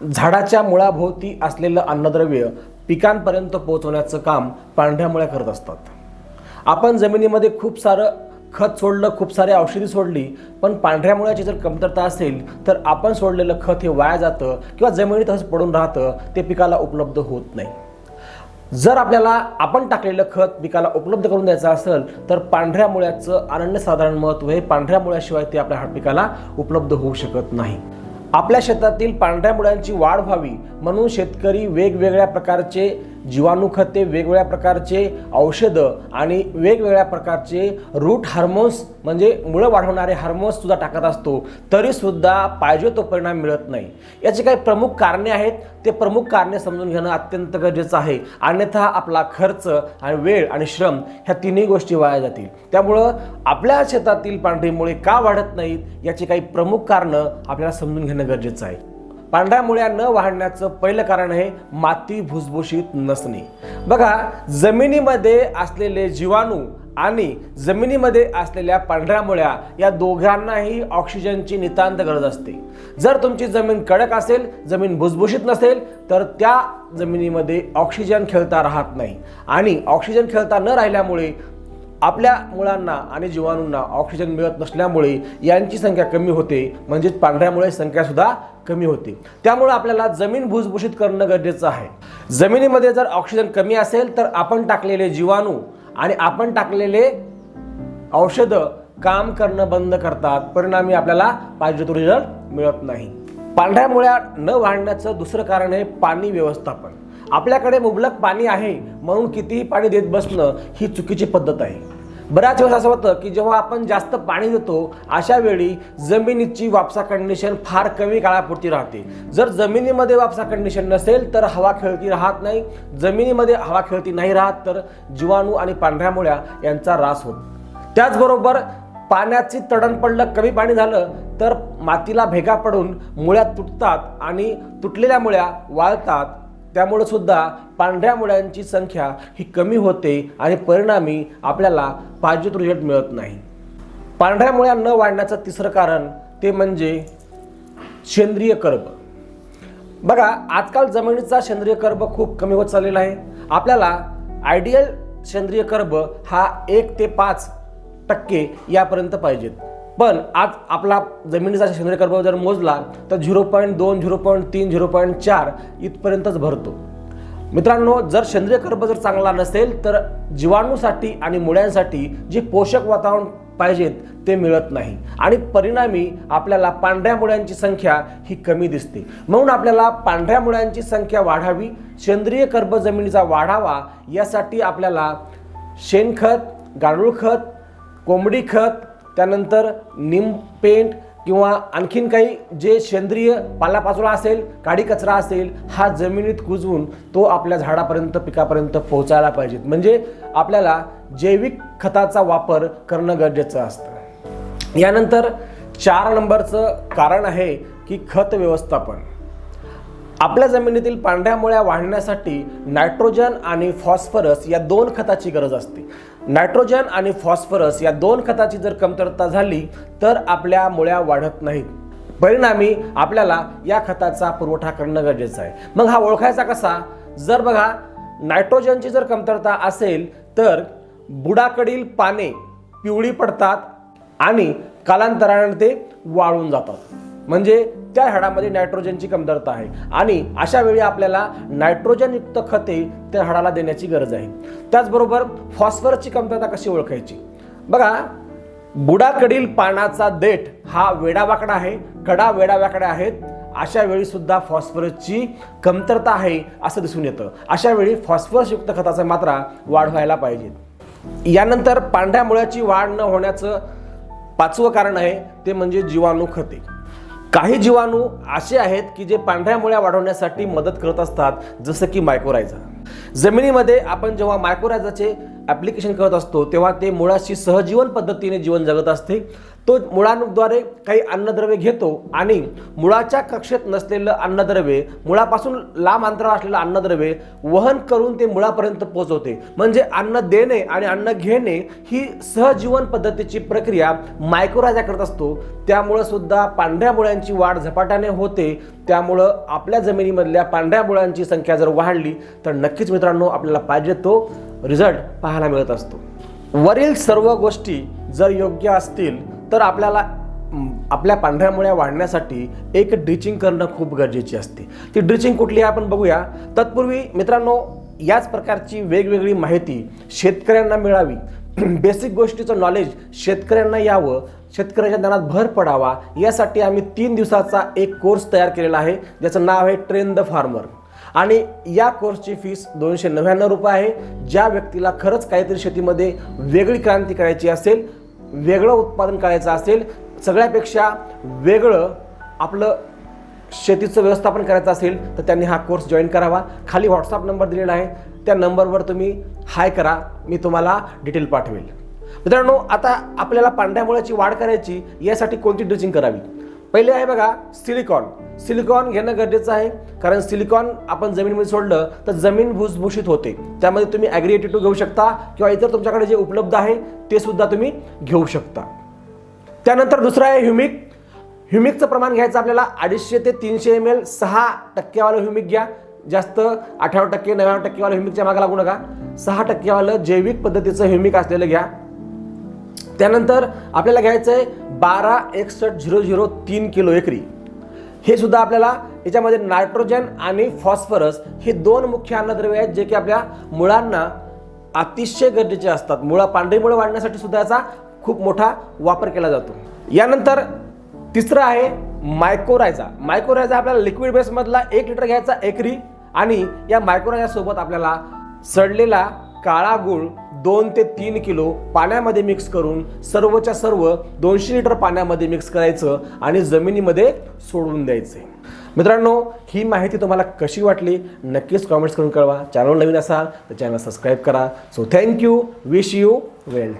झाडाच्या मुळाभोवती असलेलं अन्नद्रव्य पिकांपर्यंत पोहोचवण्याचं काम पांढऱ्या मुळ्या करत असतात. आपण जमिनीमध्ये खूप सारं खत सोडलं खूप सारी औषधी सोडली पण पांढऱ्या मुळ्याची जर कमतरता असेल तर आपण सोडलेलं खत हे वाया जातं किंवा जमिनीत असं पडून राहतं ते पिकाला उपलब्ध होत नाही. जर आपल्याला आपण टाकलेलं खत पिकाला उपलब्ध करून द्यायचं असेल तर पांढऱ्या मुळ्याचं अनन्यसाधारण महत्त्व हे पांढऱ्या मुळ्याशिवाय ते आपल्या हात पिकाला उपलब्ध होऊ शकत नाही. आपल्या शेतातील पांढऱ्या मुळ्यांची वाढ व्हावी म्हणून शेतकरी वेगवेगळ्या प्रकारचे जीवाणू खते वेगवेगळ्या प्रकारचे औषधं आणि वेगवेगळ्या प्रकारचे रूट हार्मोन्स म्हणजे मुळं वाढवणारे हार्मोन्स सुद्धा टाकत असतो तरीसुद्धा पाहिजे तो परिणाम मिळत नाही. याची काही प्रमुख कारणे आहेत. ते प्रमुख कारणे समजून घेणं अत्यंत गरजेचं आहे. अन्यथा आपला खर्च आणि वेळ आणि श्रम ह्या तिन्ही गोष्टी वाया जातील. त्यामुळं आपल्या शेतातील पांढरी मुळे का वाढत नाहीत याची काही प्रमुख कारणं आपल्याला समजून घेणं गरजेचं आहे. पांढऱ्या मुळ्या न वाढण्याचं पहिलं कारण आहे माती भुसभुशीत नसणे. बघा जमिनीमध्ये असलेले जीवाणू आणि जमिनीमध्ये असलेल्या पांढऱ्या मुळ्या या दोघांनाही ऑक्सिजनची नितांत गरज असते. जर तुमची जमीन कडक असेल जमीन भुसभुशीत नसेल तर त्या जमिनीमध्ये ऑक्सिजन खेळता राहत नाही. आणि ऑक्सिजन खेळता न राहिल्यामुळे आपल्या मुळांना आणि जीवाणूंना ऑक्सिजन मिळत नसल्यामुळे यांची संख्या कमी होते. म्हणजेच पांढऱ्यामुळे संख्या सुद्धा कमी होते. त्यामुळे आपल्याला जमीन भुसभुशीत करणं गरजेचं आहे. जमिनीमध्ये जर ऑक्सिजन कमी असेल तर आपण टाकलेले जीवाणू आणि आपण टाकलेले औषधं काम करणं बंद करतात. परिणामी आपल्याला पाहिजे तो रिझल्ट मिळत नाही. पांढऱ्या मुळ्या न वाढण्याचं दुसरं कारण आहे पाणी व्यवस्थापन. आपल्याकडे मुबलक पाणी आहे म्हणून कितीही पाणी देत बसणं ही चुकीची पद्धत आहे. बऱ्याच वेळेस असं होतं की जेव्हा आपण जास्त पाणी देतो अशा वेळी जमिनीची वापसा कंडिशन फार कमी काळापुरती राहते. जर जमिनीमध्ये वापसा कंडिशन नसेल तर हवा खेळती राहत नाही. जमिनीमध्ये हवा खेळती नाही राहत तर जीवाणू आणि पांढऱ्या मुळ्या यांचा रास होतो. त्याचबरोबर पाण्याची तडण पडलं कमी पाणी झालं तर मातीला भेगा पडून मुळ्या तुटतात आणि तुटलेल्या मुळ्या वाळतात. त्यामुळं सुद्धा पांढऱ्या मुळ्यांची संख्या ही कमी होते आणि परिणामी आपल्याला पाहिजे तो रिझल्ट मिळत नाही. पांढऱ्या मुळ्या न वाढण्याचं तिसरं कारण ते म्हणजे सेंद्रिय कर्ब. बघा आजकाल जमिनीचा सेंद्रिय कर्ब खूप कमी होत चाललेला आहे. आपल्याला आयडियल सेंद्रिय कर्ब हा एक ते पाच टक्के यापर्यंत पाहिजेत. पण आज आपला जमिनीचा सेंद्रिय कर्ब जर मोजला तर झिरो पॉईंट दोन झिरो पॉईंट तीन झिरो पॉईंट चार इथपर्यंतच भरतो. मित्रांनो जर सेंद्रिय कर्ब जर चांगला नसेल तर जीवाणूसाठी आणि मुळ्यांसाठी जे पोषक वातावरण पाहिजेत ते मिळत नाही. आणि परिणामी आपल्याला पांढऱ्या मुळ्यांची संख्या ही कमी दिसते. म्हणून आपल्याला पांढऱ्या मुळ्यांची संख्या वाढावी सेंद्रिय कर्ब जमिनीचा वाढावा यासाठी आपल्याला शेणखत गांडूळ खत कोंबडी खत त्यानंतर निम पेंट किंवा आणखीन काही जे सेंद्रिय पालापाचोळा असेल काडी कचरा असेल हा जमिनीत कुजवून तो आपल्या झाडापर्यंत पिकापर्यंत पोहोचायला पाहिजेत. म्हणजे आपल्याला जैविक खताचा वापर करणं गरजेचं असतं. यानंतर चार नंबरचं कारण आहे की खत व्यवस्थापन. आपल्या जमिनीतील पांढऱ्या मुळ्या वाढण्यासाठी नायट्रोजन आणि फॉस्फरस या दोन खताची गरज असते. नायट्रोजन आणि फॉस्फरस या दोन खताची जर कमतरता झाली तर आपल्या मुळ्या वाढत नाहीत. परिणामी आपल्याला या खताचा पुरवठा करणं गरजेचं आहे. मग हा ओळखायचा कसा? जर बघा नायट्रोजनची जर कमतरता असेल तर बुडाकडील पाने पिवळी पडतात आणि कालांतराने ते वाळून जातात. म्हणजे त्या हाडामध्ये नायट्रोजनची कमतरता आहे. आणि अशा वेळी आपल्याला नायट्रोजनयुक्त खते त्या हाडाला देण्याची गरज आहे. त्याचबरोबर फॉस्फरसची कमतरता कशी ओळखायची? बघा बुडाकडील पानाचा देठ हा वेडावाकडा आहे कडा वेडावाकडे आहेत. अशा वेळी सुद्धा फॉस्फरसची कमतरता आहे असं दिसून येतं. अशा वेळी फॉस्फरसयुक्त खताचा मात्रा वाढ व्हायला पाहिजे. यानंतर पांढऱ्या मुळ्याची वाढ न होण्याचं पाचवं कारण आहे ते म्हणजे जीवाणू खते. काही जीवाणू असे आहेत की जे पांढऱ्या मुळ्या वाढवण्यासाठी मदत करत असतात जसं की मायक्रोरायझा जमिनीमध्ये आपण जेव्हा मायक्रोरायझाचे ॲप्लिकेशन करत असतो तेव्हा ते मुळाशी सहजीवन पद्धतीने जीवन जगत असते. तो मुळांद्वारे काही अन्नद्रव्य घेतो आणि मुळाच्या कक्षेत नसलेलं अन्नद्रव्ये मुळापासून लांब अंतरावर असलेलं अन्नद्रव्ये वहन करून ते मुळापर्यंत पोहोचवते. म्हणजे अन्न देणे आणि अन्न घेणे ही सहजीवन पद्धतीची प्रक्रिया मायक्रोराजा करत असतो. त्यामुळं सुद्धा पांढऱ्या मुळ्यांची वाढ झपाट्याने होते. त्यामुळं आपल्या जमिनीमधल्या पांढऱ्या मुळांची संख्या जर वाढली तर नक्कीच मित्रांनो आपल्याला पाहिजे तो रिझल्ट पाहायला मिळत असतो. वरील सर्व गोष्टी जर योग्य असतील तर आपल्याला आपल्या पांढऱ्या मुळ्या वाढण्यासाठी एक ड्रिचिंग करणं खूप गरजेची असते. ती ड्रिचिंग कुठली आहे आपण बघूया. तत्पूर्वी मित्रांनो याच प्रकारची वेगवेगळी माहिती शेतकऱ्यांना मिळावी. बेसिक गोष्टीचं नॉलेज शेतकऱ्यांना यावं शेतकऱ्याच्या ज्ञानात भर पडावा यासाठी आम्ही तीन दिवसाचा एक कोर्स तयार केलेला आहे ज्याचं नाव आहे ट्रेन द फार्मर. आणि या कोर्सची फीस दोनशे नव्याण्णव रुपये आहे. ज्या व्यक्तीला खरंच काहीतरी शेतीमध्ये वेगळी क्रांती करायची असेल वेगळं उत्पादन करायचं असेल सगळ्यापेक्षा वेगळं आपलं शेतीचं व्यवस्थापन करायचं असेल तर त्यांनी हा कोर्स जॉईन करावा. खाली व्हॉट्सअप नंबर दिलेला आहे. त्या नंबरवर तुम्ही हाय करा. मी तुम्हाला डिटेल पाठवेल. मित्रांनो आता आपल्याला पांढऱ्या मुळाची वाढ करायची यासाठी कोणती ड्रिचिंग करावी? पहिले आहे बघा सिलिकॉन. सिलिकॉन घेणं गरजेचं आहे कारण सिलिकॉन आपण जमिनीमध्ये सोडलं तर जमीन भुसभुशीत होते. त्यामध्ये तुम्ही ॲग्रिएटिटू घेऊ शकता किंवा इतर तुमच्याकडे जे उपलब्ध आहे ते सुद्धा तुम्ही घेऊ शकता. त्यानंतर दुसरं आहे ह्युमिक. ह्युमिकचं प्रमाण घ्यायचं आपल्याला अडीचशे ते तीनशे एम एल सहा टक्केवालं ह्युमिक घ्या. जास्त अठरा टक्के नव्याण्णव टक्केवालं ह्युमिकच्या मागे लागू नका. सहा टक्केवालं जैविक पद्धतीचं ह्युमिक असलेलं घ्या. त्यानंतर आपल्याला घ्यायचं आहे बारा एकसष्ट झिरो झिरो तीन किलो एकरी. हे सुद्धा आपल्याला याच्यामध्ये नायट्रोजन आणि फॉस्फरस हे दोन मुख्य अन्नद्रव्य आहेत जे की आपल्या मुळांना अतिशय गरजेचे असतात. मुळा पांढरी मुळं वाढण्यासाठी सुद्धा याचा खूप मोठा वापर केला जातो. यानंतर तिसरं आहे मायकोरायझा मायकोरायझा आपल्याला लिक्विड बेसमधला एक लिटर घ्यायचा एकरी आणि या मायकोरायझासोबत आपल्याला सडलेला काळा गूळ दोन ते तीन किलो पाण्यामध्ये मिक्स करून सर्वच्या सर्व दोनशे लिटर पाण्यामध्ये मिक्स करायचं आणि जमिनीमध्ये सोडून द्यायचे. मित्रांनो ही माहिती तुम्हाला कशी वाटली? नक्कीच कॉमेंट्स करून कळवा. चॅनल नवीन असाल तर चॅनल सबस्क्राईब करा. So thank you wish you well